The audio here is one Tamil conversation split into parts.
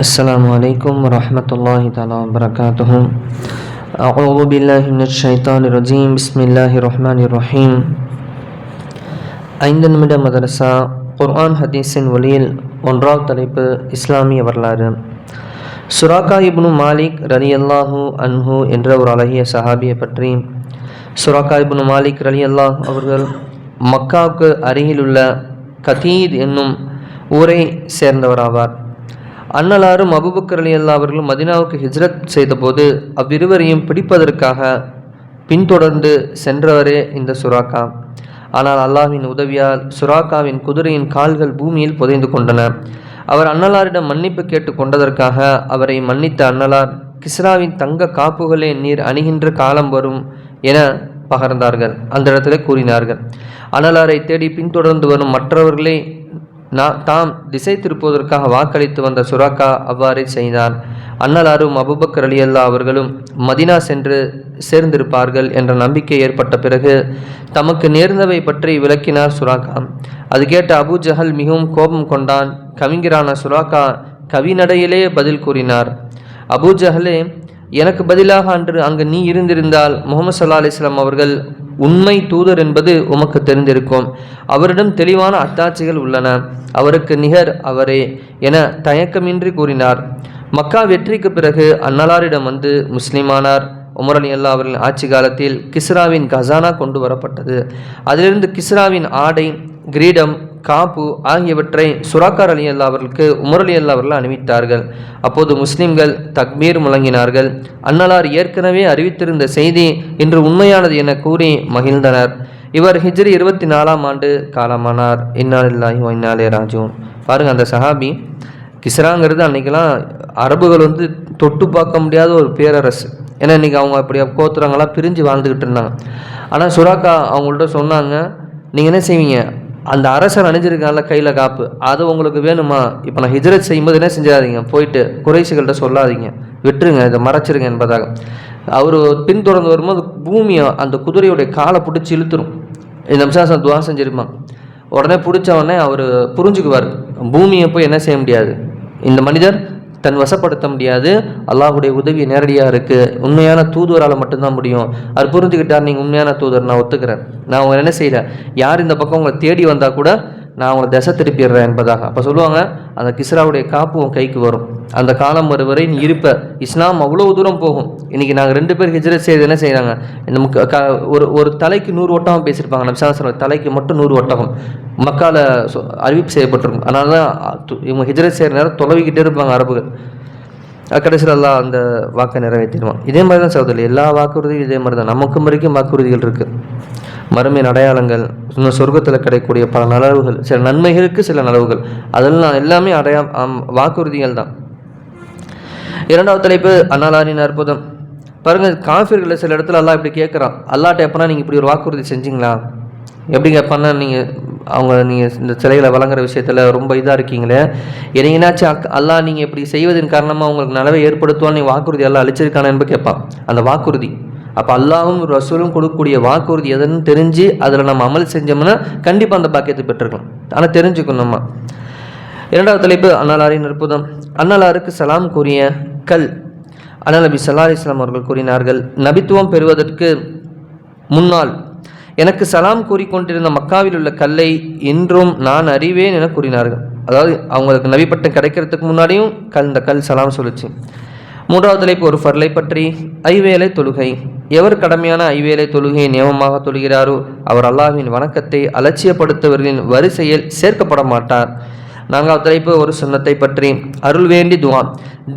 السلام عليكم ورحمة الله تعالى وبركاته أعوذ بالله من الشيطان الرجيم بسم الله الرحمن الرحيم ஐந்து நிமிட மதரசா குர்ஆன் ஹதீஸின் ஒளியில் ஒன்றாவது தலைப்பு இஸ்லாமிய வரலாறு சுராக்கா இப்னு மாலிக் ரலி அல்லாஹூ அன்ஹு என்ற ஒரு அழகிய சஹாபியை பற்றி சுராக்கா இப்னு மாலிக் ரலி அல்லாஹ் அவர்கள் மக்காவுக்கு அருகிலுள்ள கதீத் என்னும் ஊரை சேர்ந்தவராவார் அன்னலாரும் அபுபக்கர் அலி அல்லா அவர்களும் மதினாவுக்கு ஹிஜ்ரத் செய்தபோது அவ்விருவரையும் பிடிப்பதற்காக பின்தொடர்ந்து சென்றவரே இந்த சுராக்கா. ஆனால் அல்லாஹ்வின் உதவியால் சுராக்காவின் குதிரையின் கால்கள் பூமியில் புதைந்து கொண்டன. அவர் அன்னலாரிடம் மன்னிப்பு கேட்டு கொண்டதற்காக அவரை மன்னித்த அன்னலார் கிஸ்ராவின் தங்க காப்புகளே நீர் அணுகின்ற காலம் வரும் என பகர்ந்தார்கள். அந்த இடத்துல கூறினார்கள். அன்னலாரை தேடி பின்தொடர்ந்து வரும் மற்றவர்களை நான் தாம் திசை திருப்புவதற்காக வாக்களித்து வந்த சுராக்கா அவ்வாறே செய்தார் அன்னலாரும் அபுபக்கர் அலி அல்லா அவர்களும் மதினா சென்று சேர்ந்திருப்பார்கள் என்ற நம்பிக்கை ஏற்பட்ட பிறகு தமக்கு நேர்ந்தவை பற்றி விளக்கினார் சுராக்கா. அது கேட்ட அபு ஜஹல் மிகவும் கோபம் கொண்டான். கவிஞரான சுராக்கா கவிநடையிலே பதில் கூறினார். அபு ஜஹலே எனக்கு பதிலாக அன்று அங்கு நீ இருந்திருந்தால் முகமது சல்லா அலிஸ்லாம் அவர்கள் உண்மை தூதர் என்பது உமக்கு தெரிந்திருக்கும். அவரிடம் தெளிவான அத்தாட்சிகள் உள்ளன. அவருக்கு நிகர் அவரே என தயக்கமின்றி கூறினார். மக்கா வெற்றிக்கு பிறகு அன்னலாரிடம் வந்து முஸ்லிமானார் உமர் அலி அல்லா அவர்களின் ஆட்சி காலத்தில் கிஸ்ராவின் கசானா கொண்டு வரப்பட்டது. அதிலிருந்து கிஸ்ராவின் ஆடை கிரீடம் காப்பு ஆகியவற்றை சுராக்கார் அலி அல்லா அவர்களுக்கு உமர் அலி அல்லா அவர்கள் அணிவித்தார்கள். அப்போது முஸ்லிம்கள் தக்பீர் முழங்கினார்கள். அன்னலார் ஏற்கனவே அறிவித்திருந்த செய்தி இன்று உண்மையானது என கூறி மகிழ்ந்தனர். இவர் ஹிஜ்ரி இருபத்தி நாலாம் ஆண்டு காலமானார். இன்னாலில்லாஹி இன்னாலே ராஜூன் பாருங்கள் அந்த சஹாபி கிஸ்ராங்கிறது அன்றைக்கெல்லாம் அரபுகள் வந்து தொட்டு பார்க்க முடியாத ஒரு பேரரசு. ஏன்னா இன்றைக்கி அவங்க அப்படி கோத்துறாங்களாம் பிரிஞ்சு வாழ்ந்துக்கிட்டு இருந்தாங்க. ஆனால் சுராக்கா அவங்கள்ட்ட சொன்னாங்க நீங்கள் என்ன செய்வீங்க? அந்த அரசர் அணிஞ்சிருக்காங்கள கையில் காப்பு. அது உங்களுக்கு வேணுமா? இப்போ நான் ஹிஜ்ரத் செய்யும்போது என்ன செஞ்சாதீங்க போயிட்டு குறைசிகள்கிட்ட சொல்லாதீங்க. விட்டுருங்க இதை மறைச்சிருங்க என்பதாக. அவர் பின்தொடர்ந்து வரும்போது பூமியை அந்த குதிரையுடைய காலை பிடிச்சி இழுத்துரும். இந்த நிமிஷம் துவா செஞ்சிருப்பான். உடனே பிடிச்ச உடனே அவர் புரிஞ்சுக்குவார். பூமியை போய் என்ன செய்ய முடியாது? இந்த மனிதர் தன் வசப்படுத்த முடியாது. அல்லாஹுடைய உதவி நேரடியாக இருக்குது உண்மையான தூதுவரால் மட்டும்தான் முடியும். அவர் புரிஞ்சுக்கிட்டார் நீங்கள் உண்மையான தூதர் நான் ஒத்துக்கிறேன். நான் உங்களை என்ன செய்யலை? யார் இந்த பக்கம் உங்களை தேடி வந்தால் கூட நான் உங்களை திசை திருப்பிடுறேன் என்பதாக. அப்போ சொல்லுவாங்க அந்த கிஸ்ராவுடைய காப்பு உன் கைக்கு வரும். அந்த காலம் வரும் வரை நீ இருப்ப. இஸ்லாம் அவ்வளோ தூரம் போகும். இன்றைக்கி நாங்கள் ரெண்டு பேர் ஹிஜ்ரத் செய்து என்ன செய்கிறாங்க இந்த ஒரு ஒரு தலைக்கு நூறு ஒட்டகம் பேசியிருப்பாங்க. நம்ம தலைக்கு மட்டும் நூறு ஒட்டகம். மக்கால அறிவிப்பு செய்யப்பட்டிருக்கும். அதனால தான் இவங்க ஹிஜ்ரத் செய்கிற நேரம் தொலைவிக்கிட்டே இருப்பாங்க அரபுகள். கடைசியில் எல்லாம் அந்த வாக்கை நிறைவேற்றிடுவான். இதே மாதிரி தான் சகோதரி எல்லா வாக்குறுதியும் இதே மாதிரி தான். நமக்கும் வரைக்கும் வாக்குறுதிகள் இருக்குது மறுமையின் அடையாளங்கள் இன்னும் சொர்க்கத்தில் கிடைக்கக்கூடிய பல நலவுகள் சில நன்மைகளுக்கு சில நலவுகள். அதெல்லாம் எல்லாமே அடையா வாக்குறுதிகள் தான். இரண்டாவது தலைப்பு அண்ணாலாரின் அற்புதம். பாருங்கள் காஃபிர்களை சில இடத்துல எல்லாம் இப்படி கேட்குறான். அல்லாட்ட எப்போனா நீங்கள் இப்படி ஒரு வாக்குறுதி செஞ்சீங்களா? எப்படி கேட்பான்னா நீங்கள் அவங்க நீங்கள் இந்த சிலைகளை வழங்குற விஷயத்தில் ரொம்ப இதாக இருக்கீங்களே? என்னாச்சும் அல்லா நீங்கள் இப்படி செய்வதன் காரணமாக உங்களுக்கு நலவை ஏற்படுத்துவான்னு நீ வாக்குறுதி எல்லாம் அழிச்சிருக்கானு கேட்பான். அந்த வாக்குறுதி. அப்போ அல்லாவும் ரசூலும் கொடுக்கக்கூடிய வாக்குறுதி எதுன்னு தெரிஞ்சு அதில் நம்ம அமல் செஞ்சோம்னா கண்டிப்பாக அந்த பாக்கியத்தை பெற்றுக்கலாம். ஆனால் தெரிஞ்சுக்கணும் நம்ம. இரண்டாவது தலைப்பு அண்ணலாரின் அற்புதம் அண்ணலாருக்கு சலாம் கூறிய கல். அண்ணா நபி சல்லா இஸ்லாம் அவர்கள் கூறினார்கள் நபித்துவம் பெறுவதற்கு முன்னால் எனக்கு சலாம் கூறிக்கொண்டிருந்த மக்காவில் உள்ள கல்லை இன்றும் நான் அறிவேன் என கூறினார்கள். அதாவது அவங்களுக்கு நபிப்பட்டம் கிடைக்கிறதுக்கு முன்னாடியும் கல் இந்த கல் சலாம் சொல்லிச்சு. மூன்றாவது தலைப்பு ஒரு ஃபர்லை பற்றி. ஐவேலை தொழுகை. எவர் கடமையான ஐவேலை தொழுகையை நியமமாக தொழுகிறாரோ அவர் அல்லாஹின் வணக்கத்தை அலட்சியப்படுத்துவர்களின் வரிசையில் சேர்க்கப்பட மாட்டார். நான்காவது தலைப்பு ஒரு சுண்ணத்தை பற்றி. அருள் வேண்டி துவா.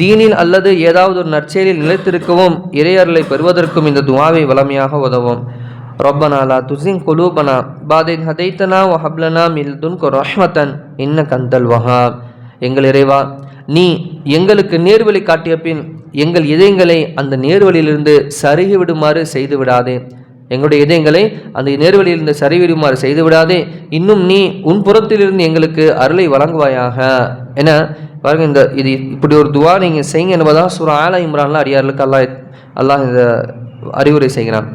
தீனில் அல்லது ஏதாவது ஒரு நற்செயலில் நிலைத்திருக்கவும் இறையர்களை பெறுவதற்கும் இந்த துவாவை வளமையாக உதவும். ரொப்பனா லா துசிங் குலூபனா. பாதின் ஹதைத்தனா ஹப்லனா மில்துன் ரஹ்மத்தன். இன்ன கந்தல் வஹா எங்கள் இறைவா நீ எங்களுக்கு நேர்வழி காட்டிய பின் எங்கள் இதயங்களை அந்த நேர்வழியிலிருந்து சருகி விடுமாறு செய்து விடாதே. எங்களுடைய இதயங்களை அந்த நேர்வழியிலிருந்து சரிவிடுமாறு செய்து விடாதே. இன்னும் நீ உன் புறத்திலிருந்து எங்களுக்கு அருளை வழங்குவாயாக. என பாருங்க இந்த இது இப்படி ஒரு துவா நீங்கள் செய்யுங்க என்பதாக சுரா ஆலா இம்ரான்லாம் அடியார்களுக்கு அல்லாஹ் அல்லாஹ் இந்த அறிவுரை செய்கிறான்.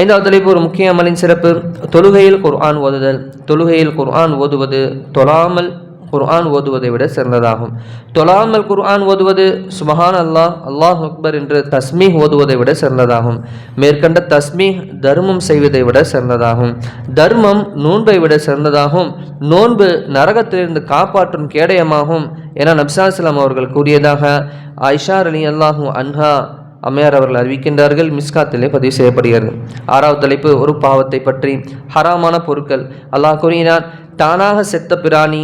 ஐந்தாவது தலைப்பு ஒரு முக்கிய அமலின் சிறப்பு தொழுகையில் குர்ஆன் ஓதுதல். தொழுகையில் குர்ஆன் ஓதுவது தொழாமல் குர்ஆன் ஓதுவதை விட சிறந்ததாகும் தொழாமல் குர்ஆன் ஓதுவது சுபஹான் அல்லாஹ் அல்லாஹ் அக்பர் என்று தஸ்மீ ஓதுவதை விட சிறந்ததாகும் மேற்கண்ட தஸ்மீ தர்மம் செய்வதை விட சிறந்ததாகும் தர்மம் நோன்பை விட சிறந்ததாகும் நோன்பு நரகத்திலிருந்து காப்பாற்றும் கேடயமாகும் என நப்சாஸ்லாம் அவர்கள் கூறியதாக ஐஷார் அலி அல்லாஹூ அன்ஹா அம்மையார் அவர்கள் அறிவிக்கின்றார்கள் மிஸ்காத்திலே பதிவு செய்யப்படுகிறது ஆறாவது தலைப்பு ஒரு பாவத்தை பற்றி ஹராமான பொருட்கள் அல்லாஹ் கூறினான் தானாக செத்த பிராணி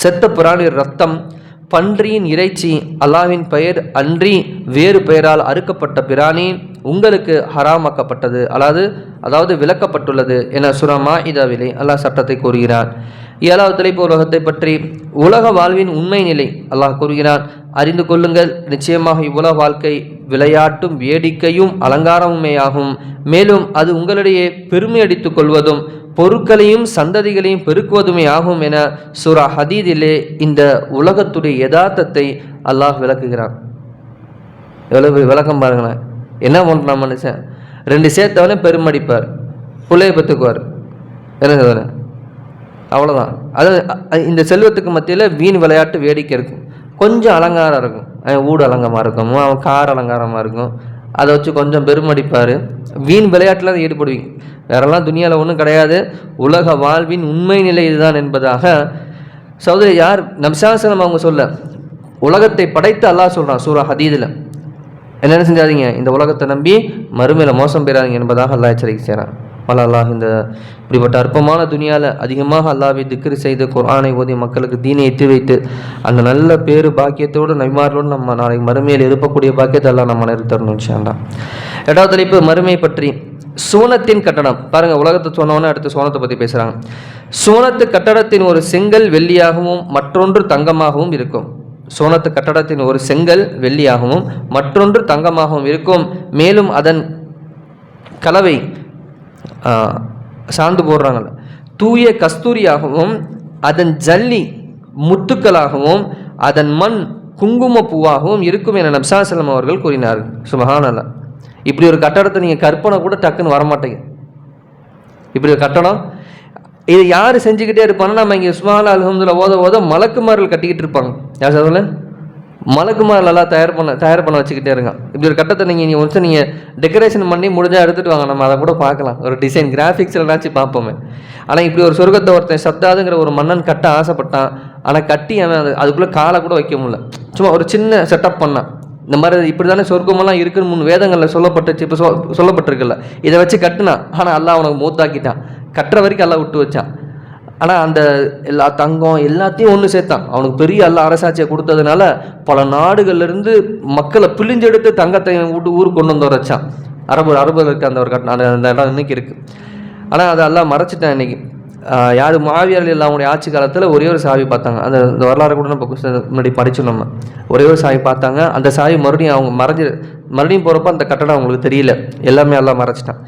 செத்த பிராணி ரத்தம் பன்றியின் இறைச்சி அல்லாவின் பெயர் அன்றி வேறு பெயரால் அறுக்கப்பட்ட பிராணி உங்களுக்கு ஹராமாக்கப்பட்டது. அதாவது அதாவது விளக்கப்பட்டுள்ளது என சுரமா இதாவிலே அல்லாஹ் சட்டத்தை கூறுகிறார் ஏழாவது தலைப்பு உலகத்தை பற்றி உலக வாழ்வின் உண்மை நிலை அல்லாஹ் கூறுகிறான். அறிந்து கொள்ளுங்கள் நிச்சயமாக இவ்வுலக வாழ்க்கை விளையாட்டும் வேடிக்கையும் அலங்காரமுமே ஆகும் மேலும் அது உங்களிடையே பெருமை அடித்துக் கொள்வதும் பொருட்களையும் சந்ததிகளையும் பெருக்குவதுமே ஆகும் என சுரா ஹதீதிலே இந்த உலகத்துடைய யதார்த்தத்தை அல்லாஹ் விளக்குகிறான். எவ்வளவு விளக்கம் பாருங்களேன். என்ன பண்ணுறான் மனுஷன் ரெண்டு சேர்த்தவனே பெருமடிப்பார். பிள்ளைய பெற்றுக்குவார் என்ன சொல்கிறேன் அவ்வளோதான் அது இந்த செல்வத்துக்கு மத்தியில் வீண் விளையாட்டு வேடிக்கை இருக்கும். கொஞ்சம் அலங்காரம் இருக்கும். அவன் ஊடு அலங்காரமாக இருக்கும். அவன் கார் அலங்காரமாக இருக்கும். அதை வச்சு கொஞ்சம் பெருமடிப்பார். வீண் விளையாட்டில் அதை ஈடுபடுவீங்க. வேறெல்லாம் துனியாவில் ஒன்றும் கிடையாது. உலக வாழ்வின் உண்மை நிலை இதுதான் என்பதாக சௌதரி யார்? நம்சாசனம் அவங்க சொல்ல உலகத்தை படைத்து அல்லாஹ் சொல்கிறான் சூரா ஹதீதில். என்னென்ன செஞ்சாதீங்க? இந்த உலகத்தை நம்பி மறுமையில் மோசம் பெறாதீங்க என்பதாக அல்லாஹ் எச்சரிக்கை செய்கிறான். பல அல்லாஹ் இந்த இப்படிப்பட்ட அற்பமான துணியால் அதிகமாக அல்லாஹ்வை திக்ரு செய்து குரானை ஓதி மக்களுக்கு தீனை எத்தி வைத்து அந்த நல்ல பேரு பாக்கியத்தோடு நபிமார்களோடு நம்ம நாளைக்கு மறுமையில் இருப்பக்கூடிய பாக்கியத்தை எல்லாம் நம்ம நிறுத்தரணும் தரணும் இன்ஷால்லா எட்டாவது தலைப்பு மறுமை பற்றி. சோனத்தின் கட்டடம். பாருங்கள் உலகத்தை சொன்னோன்னே அடுத்து சோனத்தை பற்றி பேசுகிறாங்க சோனத்து கட்டடத்தின் ஒரு செங்கல் வெள்ளியாகவும் மற்றொன்று தங்கமாகவும் இருக்கும். சோனத்து கட்டடத்தின் ஒரு செங்கல் வெள்ளியாகவும் மற்றொன்று தங்கமாகவும் இருக்கும். மேலும் அதன் கலவை சாந்து போடுறாங்கல்ல. தூய கஸ்தூரியாகவும் அதன் ஜல்லி முத்துக்களாகவும் அதன் மண் குங்கும பூவாகவும் இருக்கும் என நப்சாசலம் அவர்கள் கூறினார்கள். சுபஹானல்லா இப்படி ஒரு கட்டடத்தை நீங்கள் கற்பனை கூட டக்குன்னு வரமாட்டேங்க. இப்படி ஒரு கட்டடம் இது யார் செஞ்சுக்கிட்டே இருப்பாங்கன்னா நம்ம இங்கே சுமாலா அல்ஹம்துல ஓத ஓத மலக்குமார்கள் கட்டிக்கிட்டு இருப்பாங்க. யார் சொல்லலை மலக்குமார்கள் நல்லா தயார் பண்ண தயார் பண்ண வச்சுக்கிட்டே இருங்க. இப்படி ஒரு கட்டத்தை நீங்கள் நீங்கள் வந்து நீங்கள் டெக்கரேஷன் பண்ணி முடிஞ்சால் எடுத்துகிட்டு வாங்க. நம்ம அதை கூட பார்க்கலாம். ஒரு டிசைன் கிராஃபிக்ஸ்லனாச்சும் பார்ப்போமே. ஆனால் இப்படி ஒரு சொர்க்கத்தை ஒருத்தன் சத்தாதுங்கிற ஒரு மன்னன் கட்ட ஆசைப்பட்டான். ஆனால் கட்டி அவன் அது அதுக்குள்ளே காலை கூட வைக்க முடியல. சும்மா ஒரு சின்ன செட்டப் பண்ணான் இந்த மாதிரி இப்படி தானே சொர்க்கமெல்லாம் இருக்குன்னு முன் வேதங்களில் சொல்லப்பட்டுச்சு. இப்போ சொ சொல்லப்பட்டிருக்குல்ல. இதை வச்சு கட்டுனான். ஆனால் எல்லாம் அவனுக்கு மூத்தாக்கிட்டான். கட்டுற வரைக்கும் எல்லாம் விட்டு வச்சான். ஆனால் அந்த எல்லா தங்கம் எல்லாத்தையும் ஒன்று சேர்த்தான். அவனுக்கு பெரிய அல்ல அரசாட்சியை கொடுத்ததுனால பல நாடுகள்லேருந்து மக்களை பிழிஞ்செடுத்து தங்கத்தை விட்டு ஊருக்கு கொண்டு வந்து வரைச்சான். அரபு அரபுல இருக்க அந்த ஒரு கட்ட அந்த அந்த இடம் இன்னைக்கு இருக்குது ஆனால் அதை எல்லாம் மறைச்சிட்டேன் இன்னைக்கு. யார் யார் இல்லை அவங்களுடைய ஆட்சி காலத்தில் ஒரே ஒரு சாவி பார்த்தாங்க. அந்த இந்த வரலாறு கூட நம்ம முன்னாடி படிச்சோம் நம்ம. ஒரே ஒரு சாவி பார்த்தாங்க. அந்த சாவி மறுபடியும் அவங்க மறைஞ்சு மறுபடியும் போகிறப்ப அந்த கட்டடம் அவங்களுக்கு தெரியல. எல்லாமே எல்லாம் மறைச்சிட்டான்.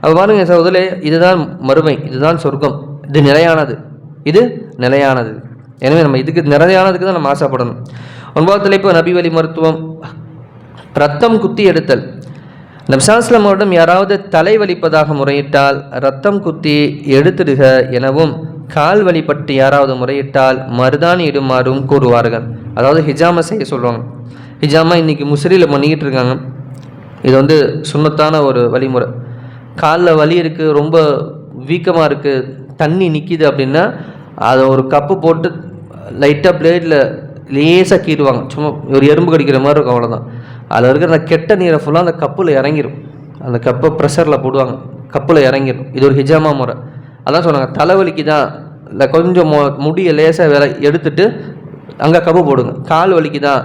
அப்போ பாருங்க சகோதரே இதுதான் மறுமை இதுதான் சொர்க்கம். இது நிலையானது. இது நிலையானது. எனவே நம்ம இதுக்கு நிலையானதுக்கு தான் நம்ம ஆசைப்படணும். ஒன்பதாவது தலைப்பு நபி வழி மருத்துவம். ரத்தம் குத்தி எடுத்தல். நப்சாஸ்லம் அவரிடம் யாராவது தலை வலிப்பதாக முறையிட்டால் ரத்தம் குத்தி எடுத்துடுக எனவும் கால் வலிப்பட்டு யாராவது முறையிட்டால் மருதாணி இடுமாறும் கூறுவார்கள். அதாவது ஹிஜாமா செய்ய சொல்லுவாங்க. ஹிஜாமா இன்றைக்கி முசிறியில் பண்ணிக்கிட்டு இருக்காங்க. இது வந்து சுண்ணத்தான ஒரு வழிமுறை. காலில் வலி இருக்குது ரொம்ப வீக்கமாக இருக்குது தண்ணி நிற்கிது அப்படின்னா அதை ஒரு கப்பு போட்டு லைட்டாக பிளேட்டில் லேசாக கீறுவாங்க. சும்மா ஒரு எறும்பு கடிக்கிற மாதிரி இருக்கும் அவ்வளோதான் அதில் இருக்கிற அந்த கெட்ட நீரை ஃபுல்லாக அந்த கப்பில் இறங்கிரும். அந்த கப்பை ப்ரெஷரில் போடுவாங்க. கப்பில் இறங்கிரும். இது ஒரு ஹிஜாமா முறை. அதான் சொன்னாங்க தலைவலிக்கு தான் இல்லை கொஞ்சம் முடியை லேசாக வேலை எடுத்துட்டு அங்கே கப்பு போடுங்க. கால் வலிக்கு தான்.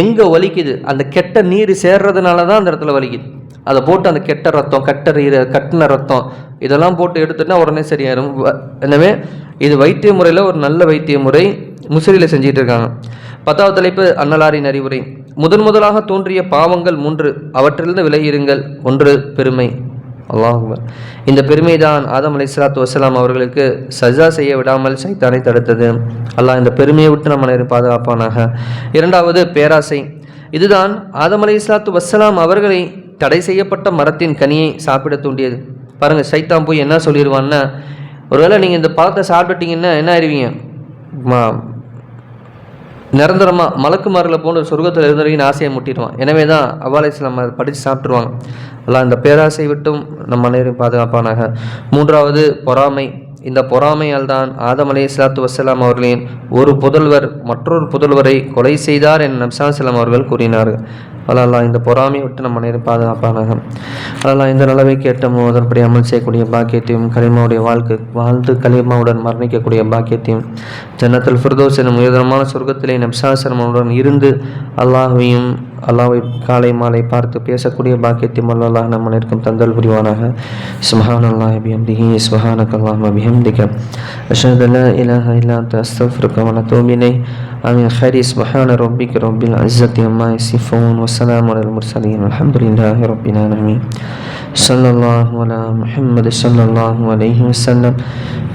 எங்கே வலிக்குது? அந்த கெட்ட நீர் சேர்றதுனால தான் அந்த இடத்துல வலிக்குது. அதை போட்டு அந்த கெட்ட ரத்தம் கட்ட கட்டின ரத்தம் இதெல்லாம் போட்டு எடுத்துட்டா உடனே சரியாயிரும். எனவே இது வைத்திய முறையில் ஒரு நல்ல வைத்திய முறை முசிறியில் செஞ்சுட்டு இருக்காங்க. பத்தாவது தலைப்பு அன்னலாரின் அறிவுரை. முதன் முதலாக தோன்றிய பாவங்கள் மூன்று அவற்றிலிருந்து விலகியிருங்கள். ஒன்று பெருமை. அல்லாஹ் இந்த பெருமைதான் ஆதம் அலி சலாத்து வசலாம் அவர்களுக்கு சஜா செய்ய விடாமல் சைத்தானை தடுத்தது. அல்லாஹ் இந்த பெருமையை விட்டு நம்ம அனைவரும் பாதுகாப்பானாக. இரண்டாவது பேராசை. இதுதான் ஆதம் அலி இஸ்லாத்து வசலாம் அவர்களை தடை செய்யப்பட்ட மரத்தின் கனியை சாப்பிட தூண்டியது. பாருங்கள் சைத்தான் போய் என்ன சொல்லிடுவான்னா ஒருவேளை நீங்கள் இந்த பழத்தை சாப்பிட்டுட்டீங்கன்னா என்ன ஆயிடுவீங்க நிரந்தரமாக மலக்குமாரில் போன்ற சொர்க்கத்தில் இருந்தவரைக்கும் ஆசையை முட்டிடுவான். எனவே தான் அவ்வாலை இஸ்லாம் அதை படித்து சாப்பிட்ருவாங்க எல்லாம் இந்த பேராசை விட்டும் நம்ம அனைவரும் பாதுகாப்பானாக. மூன்றாவது பொறாமை. இந்த பொறாமையால் தான் ஆதம் அலை இஸ்லாத்து வசலாம் அவர்களின் ஒரு புதல்வர் மற்றொரு புதல்வரை கொலை செய்தார் என நப்சா சலாம் அவர்கள் கூறினார்கள். அலல்லா இந்த பொறாமையை விட்டு நம்ம நேரம் பாதுகாப்பானாக. அலல்லா இந்த நிலவை கேட்டமோ அதன்படி அமல் செய்யக்கூடிய பாக்கியத்தையும் கலிமாவுடைய வாழ்க்கை வாழ்ந்து கலிமாவுடன் மரணிக்கக்கூடிய பாக்கியத்தையும் ஜன்னத்தில் ஃபிர்தோஸ் எனும் உயர்தரமான சொர்க்கத்திலே நப்சாசிரமனுடன் இருந்து அல்லாஹையும் அல்லாவை காலை மாலை பார்த்து பேசக்கூடிய பாக்கியத்தையும் அல்லாஹ் நம்ம நிற்கும் தந்தல் புரிவானாக சுஹான் அல்லாஹ் பிஹம்திஹி சுஹானக் அல்லாஹ் பிஹம்திக அஷஹது லா இலாஹ இல்லா அன்த அஸ்தக்ஃபிருக வ நத்தூபு இலைஹ் آمين خير سبحان ربك رب العزة عما يصفون وسلام على المرسلين والحمد لله رب العالمين صلى الله على محمد صلى الله عليه وسلم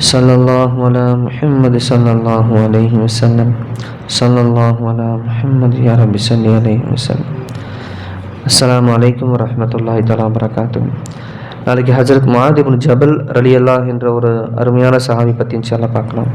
صلى الله على محمد صلى الله عليه وسلم صلى الله على محمد يا رب صل عليه وسلم அஸ்ஸலாமு அலைக்கும் வரஹ்மத்துல்லாஹி தஆலா வரகாத்துஹு நாளைக்கு ஹஜரத் முஆத் இப்னு ஜபல் ரலியல்லாஹ் என்ற ஒரு அருமையான சஹாபி பற்றி இன்ஷால்லா பார்க்கலாம்